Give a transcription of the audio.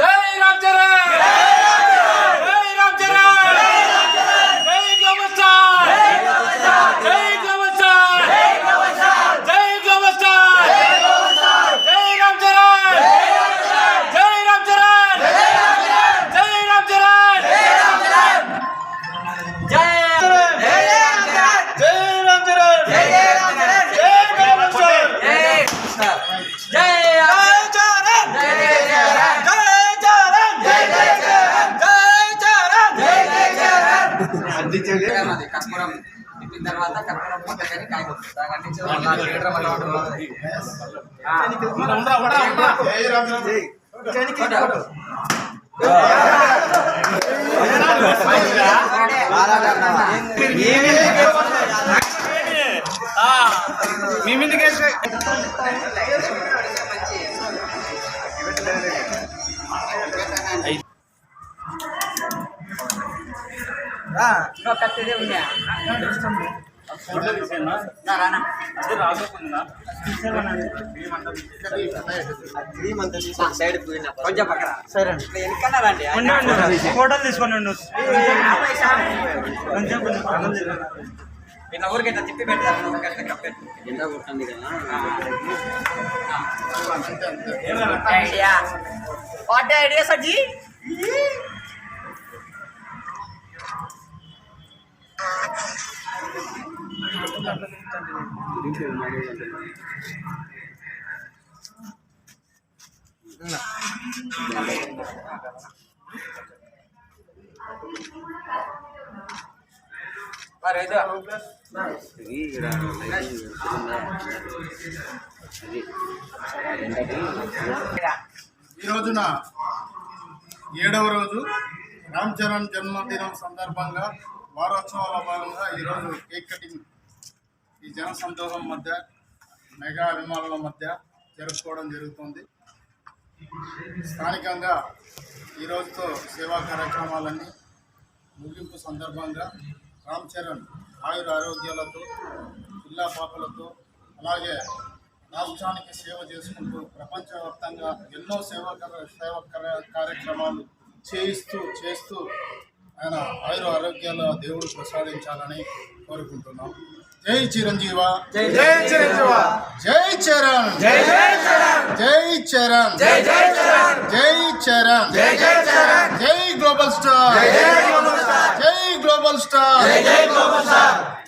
జై అది కర్పూరం తిప్పిన తర్వాత కర్పూరం పక్కన కాయ. మీ మీదకి నా రానా కొంచెం పక్కన. సరే వెనకన్నా రండి. ఫోటోలు తీసుకొని ఉండు. వీళ్ళ ఊరికి ఇట్లా తిప్పి పెడతారు కట్ట కప్పెట్టు ఐడియా. వాట్ ఐడియా సజ్జీ? ఈ రోజున ఏడవ రోజు రామ్ చరణ్ జన్మదినం సందర్భంగా వారోత్సవాల భాగంగా ఈరోజు కేక్ కటింగ్ ఈ జన సందోహం మధ్య మెగా అభిమానుల మధ్య జరుపుకోవడం జరుగుతుంది. స్థానికంగా ఈరోజుతో సేవా కార్యక్రమాలన్నీ ముగింపు సందర్భంగా రామ్ చరణ్ ఆయుర ఆరోగ్యాలతో జిల్లా పాపలతో అలాగే రాష్ట్రానికి సేవ చేసుకుంటూ ప్రపంచవ్యాప్తంగా ఎన్నో సేవా కర- సేవా కార్యక్రమాలు చేయిస్తూ చేస్తూ ఆయన ఆయుర ఆరోగ్యాల దేవుడు ప్రసాదించాలని కోరుకుంటున్నాం. జై చిరంజీవ. జై చిరంజీవ. జై చరణ్. జై జై చరణ్. జై చరణ్. జై చరణ్. జై చరణ్. జై గ్లోబల్ స్టార్. జై గ్లోబల్ స్టార్. జై గ్లోబల్ స్టార్.